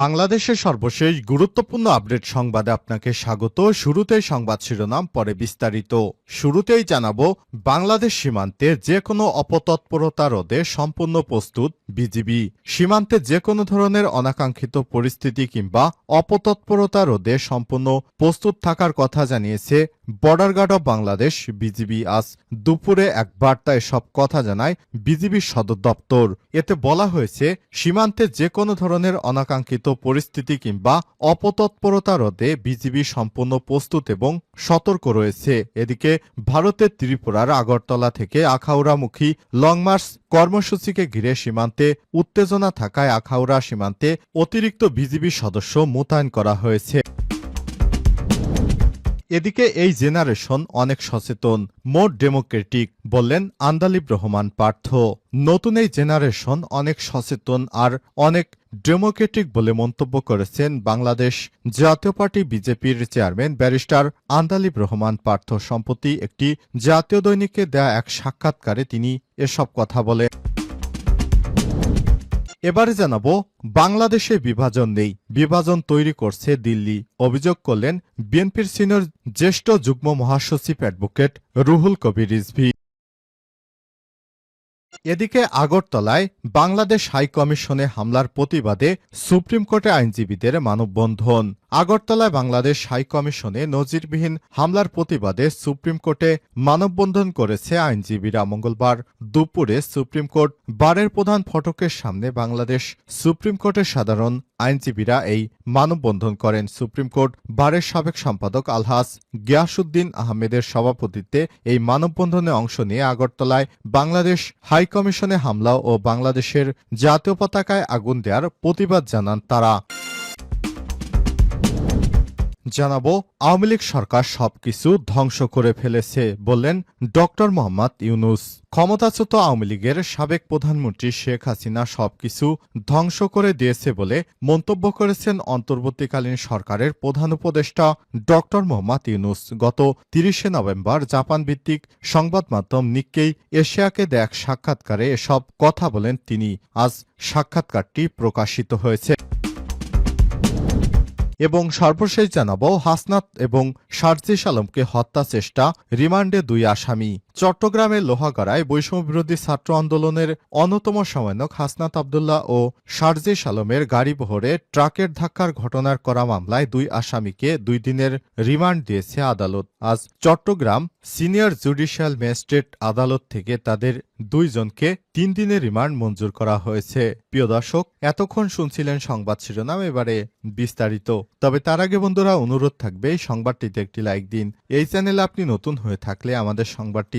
বাংলাদেশের সর্বশেষ গুরুত্বপূর্ণ আপডেট সংবাদে আপনাকে স্বাগত। শুরুতেই সংবাদ শিরোনাম, পরে বিস্তারিত। শুরুতেই জানাব, বাংলাদেশ সীমান্তে যে কোনো অপতৎপরতা রোধে সম্পূর্ণ প্রস্তুত বিজিবি। সীমান্তে যে কোনো ধরনের অনাকাঙ্ক্ষিত পরিস্থিতি কিংবা অপতৎপরতা রোধে সম্পূর্ণ প্রস্তুত থাকার কথা জানিয়েছে border guard of Bangladesh BGB আজ দুপুরে এক বার্তায় সব কথা জানায় বিজিবির সদর দপ্তর। এতে বলা হয়েছে, সীমান্তে যে কোনো ধরনের অনাকাঙ্ক্ষিত পরিস্থিতি কিংবা অপতৎপরতা রোধে বিজিবি সম্পূর্ণ প্রস্তুত এবং সতর্ক রয়েছে। এদিকে ভারতের ত্রিপুরার আগরতলা থেকে আখাউড়ামুখী লং মার্চ কর্মসূচিকে ঘিরে সীমান্তে উত্তেজনা থাকায় আখাউড়া সীমান্তে অতিরিক্ত বিজিবি সদস্য মোতায়েন করা হয়েছে। এদিকে এই জেনারেশন অনেক সচেতন মোর ডেমোক্রেটিক বললেন আন্দালিব রহমান পার্থ। নতুন এই জেনারেশন অনেক সচেতন আর অনেক ডেমোক্রেটিক বলে মন্তব্য করেছেন বাংলাদেশ জাতীয় পার্টি বিজেপির চেয়ারম্যান ব্যারিস্টার আন্দালিব রহমান পার্থ। সম্প্রতি একটি জাতীয় দৈনিকে দেয়া এক সাক্ষাৎকারে তিনি এসব কথা বলেন। এবারে জানাব, বাংলাদেশে বিভাজন নেই। বিভাজন তৈরি করছে দিল্লি। অভিযোগ করলেন বিএনপির সিনিয়র জ্যেষ্ঠ যুগ্ম মহাসচিব অ্যাডভোকেট রুহুল কবির রিজভি। এদিকে আগরতলায় বাংলাদেশ হাই কমিশনে হামলার প্রতিবাদে সুপ্রিম কোর্টে আইনজীবীদের মানববন্ধন। আগরতলায় বাংলাদেশ হাই কমিশনে নজিরবিহীন হামলার প্রতিবাদে সুপ্রিম কোর্টে মানববন্ধন করেছে আইনজীবীরা। মঙ্গলবার দুপুরে সুপ্রিম কোর্ট বারের প্রধান ফটকের সামনে বাংলাদেশ সুপ্রিম কোর্টের সাধারণ আইনজীবীরা এই মানববন্ধন করেন। সুপ্রিম কোর্ট বারের সাবেক সম্পাদক আলহাস গিয়াসুদ্দিন আহমেদের সভাপতিত্বে এই মানববন্ধনে অংশ নিয়ে আগরতলায় বাংলাদেশ হাই কমিশনে হামলা ও বাংলাদেশের জাতীয় পতাকায় আগুন দেওয়ার প্রতিবাদ জানান তারা। জানাব, আওয়ামী লীগ সরকার সবকিছু ধ্বংস করে ফেলেছে বললেন ডক্টর মোহাম্মদ ইউনুস। ক্ষমতাচ্যুত আওয়ামী লীগের সাবেক প্রধানমন্ত্রী শেখ হাসিনা সবকিছু ধ্বংস করে দিয়েছে বলে মন্তব্য করেছেন অন্তর্বর্তীকালীন সরকারের প্রধান উপদেষ্টা ডক্টর মোহাম্মদ ইউনুস। গত তিরিশে নভেম্বর জাপান ভিত্তিক সংবাদ মাধ্যম নিক্কেই এশিয়াকে দেখ সাক্ষাৎকারে এসব কথা বলেন তিনি। আজ সাক্ষাৎকারটি প্রকাশিত হয়েছে। এবং সর্বশেষ জানাব হাসনাত এবং শারজিস আলমকে হত্যা চেষ্টা রিমান্ডে দুই আসামি। চট্টগ্রামের লোহাগড়ায় বৈষম্য বিরোধী ছাত্র আন্দোলনের অন্যতম সমন্বয়ক হাসনাত আবদুল্লাহ ও শারজিস আলমের গাড়ি বহরে ট্রাকের ধাক্কার ঘটনার করা মামলায় দুই আসামিকে দুই দিনের রিমান্ড দিয়েছে আদালত। আজ চট্টগ্রাম সিনিয়র জুডিশিয়াল ম্যাজিস্ট্রেট আদালত থেকে তাদের দুইজনকে তিন দিনের রিমান্ড মঞ্জুর করা হয়েছে। প্রিয় দর্শক, এতক্ষণ শুনছিলেন সংবাদ শিরোনাম, এবারে বিস্তারিত। তবে তার আগে বন্ধুরা, অনুরোধ থাকবে সংবাদটিতে একটি লাইক দিন। এই চ্যানেলে আপনি নতুন হয়ে থাকলে আমাদের সংবাদটি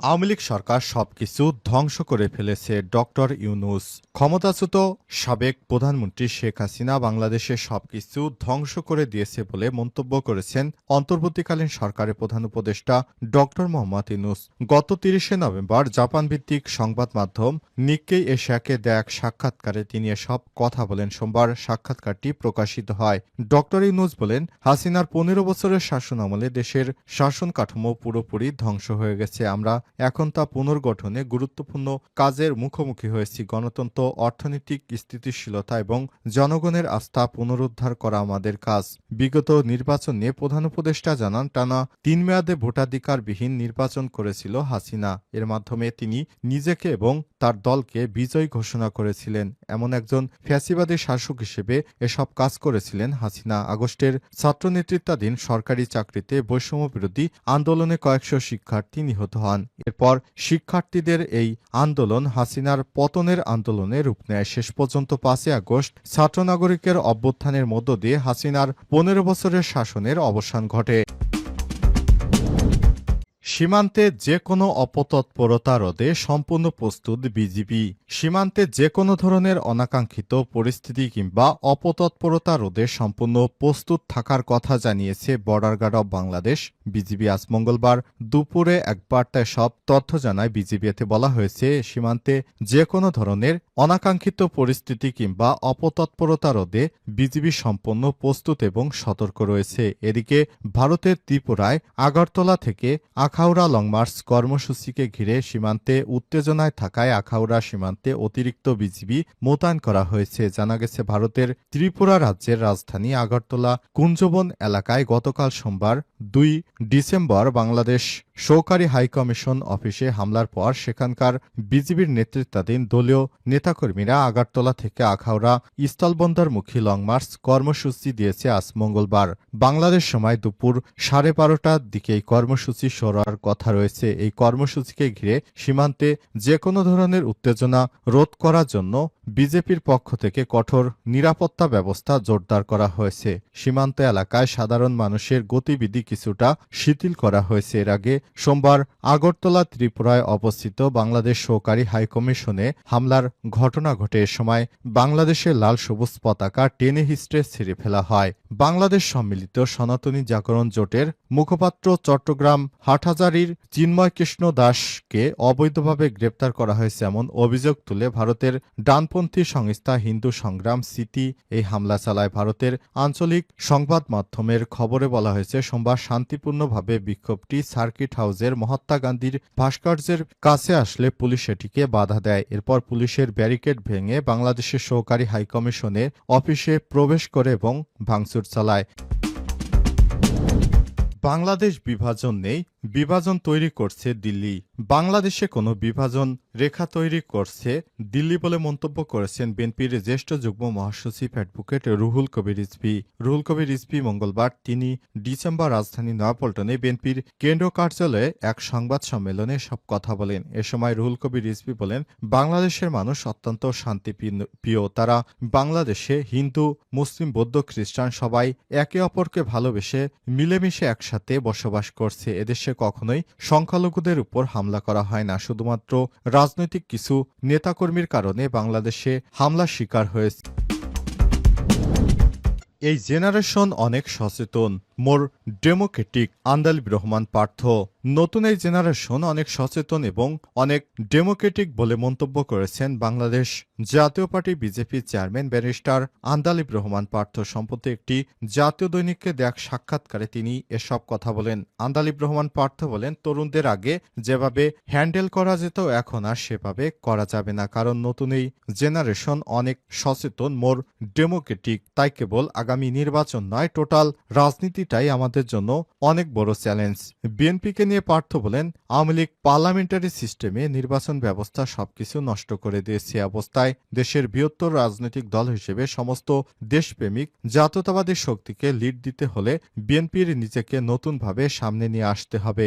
আওয়ামী লীগ সরকার সবকিছু ধ্বংস করে ফেলেছে। ডক্টর ইউনুস, ক্ষমতাচ্যুত সাবেক প্রধানমন্ত্রী শেখ হাসিনা বাংলাদেশের সবকিছু ধ্বংস করে দিয়েছে বলে মন্তব্য করেছেন অন্তর্বর্তীকালীন সরকারের প্রধান উপদেষ্টা ডক্টর মোহাম্মদ ইউনুস। গত তিরিশে নভেম্বর জাপান ভিত্তিক সংবাদ মাধ্যম নিক্কেই এশিয়াকে দেয়া এক সাক্ষাৎকারে তিনি এসব কথা বলেন। সোমবার সাক্ষাৎকারটি প্রকাশিত হয়। ডক্টর ইউনুস বলেন, হাসিনার পনেরো বছরের শাসন আমলে দেশের শাসন কাঠামো পুরোপুরি ধ্বংস হয়ে গেছে। আমরা এখন তা পুনর্গঠনে গুরুত্বপূর্ণ কাজের মুখোমুখি হয়েছি গণতন্ত্র, অর্থনৈতিক স্থিতিশীলতা এবং জনগণের আস্থা পুনরুদ্ধার করা আমাদের কাজ। বিগত নির্বাচনে প্রধান উপদেষ্টা জানান, টানা তিন মেয়াদে ভোটাধিকারবিহীন নির্বাচন করেছিল হাসিনা। এর মাধ্যমে তিনি নিজেকে এবং তার দলকে বিজয়ী ঘোষণা করেছিলেন। এমন একজন ফ্যাসিবাদী শাসক হিসেবে এসব কাজ করেছিলেন হাসিনা। আগস্টের ছাত্র নেতৃত্বাধীন সরকারি চাকরিতে বৈষম্য বিরোধী আন্দোলনে কয়েকশো শিক্ষার্থী নিহত হন। এরপর শিক্ষার্থীদের এই আন্দোলন হাসিনার পতনের আন্দোলনে রূপ নেয়। শেষ পর্যন্ত পাঁচই আগস্ট ছাত্র নাগরিকের অভ্যুত্থানের মধ্য দিয়ে হাসিনার পনেরো বছরের শাসনের অবসান ঘটে। সীমান্তে যে কোনো অপতৎপরতা রোধে সম্পূর্ণ প্রস্তুত বিজিবি। সীমান্তে যে কোনো ধরনের অনাকাঙ্ক্ষিত পরিস্থিতি কিংবা অপতৎপরতা রোধে সম্পূর্ণ প্রস্তুত থাকার কথা জানিয়েছে border guard of Bangladesh, BGB আজ মঙ্গলবার দুপুরে এক বার্তায় সব তথ্য জানায় বিজিবি। এতে বলা হয়েছে, সীমান্তে যে কোনো ধরনের অনাকাঙ্ক্ষিত পরিস্থিতি কিংবা অপতৎপরতা রোধে বিজিবি সম্পূর্ণ প্রস্তুত এবং সতর্ক রয়েছে। এদিকে ভারতের ত্রিপুরায় আগরতলা থেকে আখাউড়া লং মার্চ কর্মসূচিকে ঘিরে সীমান্তে উত্তেজনায় থাকায় আখাউড়া সীমান্তে অতিরিক্ত বিজিবি মোতায়েন করা হয়েছে। জানা গেছে, ভারতের ত্রিপুরা রাজ্যের রাজধানী আগরতলা কুঞ্জবন এলাকায় গতকাল সোমবার দুই ডিসেম্বর বাংলাদেশ সহকারী হাইকমিশন অফিসে হামলার পর সেখানকার বিজিবির নেতৃত্বাধীন দলীয় নেতাকর্মীরা আগরতলা থেকে আখাউড়া স্থলবন্দরমুখী লংমার্চ কর্মসূচি দিয়েছে আজ মঙ্গলবার। বাংলাদেশ সময় দুপুর সাড়ে বারোটার দিকে এই কর্মসূচি সরার কথা রয়েছে এই কর্মসূচিকে ঘিরে সীমান্তে যে কোনো ধরনের উত্তেজনা রোধ করার জন্য বিজেপির পক্ষ থেকে কঠোর নিরাপত্তা ব্যবস্থা জোরদার করা হয়েছে। সীমান্ত এলাকায় সাধারণ মানুষের গতিবিধি কিছুটা শিথিল করা হয়েছে। এর আগে সোমবার আগরতলা ত্রিপুরায় অবস্থিত বাংলাদেশ সহকারী হাইকমিশনে হামলার ঘটনা ঘটে। এ সময় বাংলাদেশের লাল সবুজ পতাকা টেনে হিস্ট্রে ছিঁড়ে ফেলা হয়। বাংলাদেশ সম্মিলিত সনাতনী জাগরণ জোটের মুখপাত্র চট্টগ্রাম হাটহাজারির চিন্ময় কৃষ্ণ দাসকে অবৈধভাবে গ্রেপ্তার করা হয়েছে এমন অভিযোগ তুলে ভারতের ডানপন্থী সংস্থা হিন্দু সংগ্রাম সিটি এই হামলা চালায়। ভারতের আঞ্চলিক সংবাদ মাধ্যমের খবরে বলা হয়েছে, সোমবার শান্তিপূর্ণভাবে বিক্ষোভটি সার্কিট হাউসের মহাত্মা গান্ধীর ভাস্কর্যের কাছে আসলে পুলিশ এটিকে বাধা দেয়। এরপর পুলিশের ব্যারিকেড ভেঙে বাংলাদেশের সহকারী হাইকমিশনের অফিসে প্রবেশ করে এবং ভাঙচুর চালায়। বাংলাদেশ বিভাজন নেই বিভাজন তৈরি করছে দিল্লি। বাংলাদেশে কোনো বিভাজন রেখা তৈরি করছে দিল্লি বলে মন্তব্য করেছেন বিএনপির জ্যেষ্ঠ যুগ্ম মহাসচিব অ্যাডভোকেট রুহুল কবির রিজভি। রুহুল কবির রিজভি মঙ্গলবার তিনি ডিসেম্বর রাজধানী নয়াপল্টনে বিএনপির কেন্দ্র কার্যালয়ে এক সংবাদ সম্মেলনে সব কথা বলেন। এ সময় রুহুল কবির রিজভি বলেন, বাংলাদেশের মানুষ অত্যন্ত শান্তিপ্রিয় তারা বাংলাদেশে হিন্দু, মুসলিম, বৌদ্ধ, খ্রিস্টান সবাই একে অপরকে ভালোবেসে মিলেমিশে একসাথে বসবাস করছে। এদেশে কখনোই সংখ্যালঘুদের উপর হামলা করা হয় না। শুধুমাত্র রাজনৈতিক কিছু নেতাকর্মীর কারণে বাংলাদেশে হামলা শিকার হয়েছে। এই জেনারেশন অনেক সচেতন, মোর ডেমোক্রেটিক আন্দালিব রহমান পার্থ। নতুন এই জেনারেশন অনেক সচেতন এবং অনেক ডেমোক্রেটিক বলে মন্তব্য করেছেন Bangladesh Jatiya party BJP chairman barrister Andalib Rahman Partho. সম্প্রতি একটি জাতীয় দৈনিককে দেখ সাক্ষাৎকারে তিনি এসব কথা বলেন। আন্দালিব রহমান পার্থ বলেন, তরুণদের আগে যেভাবে হ্যান্ডেল করা যেত, এখন আর সেভাবে করা যাবে না। কারণ নতুন এই জেনারেশন অনেক সচেতন মোর ডেমোক্রেটিক তাই কেবল আগামী নির্বাচন নয় টোটাল রাজনীতিটাই আমাদের জন্য অনেক বড় চ্যালেঞ্জ বিএনপিকে নিয়ে পার্থ বলেন, আওয়ামী লীগ পার্লামেন্টারি সিস্টেমে নির্বাচন ব্যবস্থা সবকিছু নষ্ট করে দিয়েছে অবস্থায় দেশের বৃহত্তর রাজনৈতিক দল হিসেবে সমস্ত দেশপ্রেমিক জাতীয়তাবাদী শক্তিকে লিড দিতে হলে বিএনপির নিজেকে নতুনভাবে সামনে নিয়ে আসতে হবে।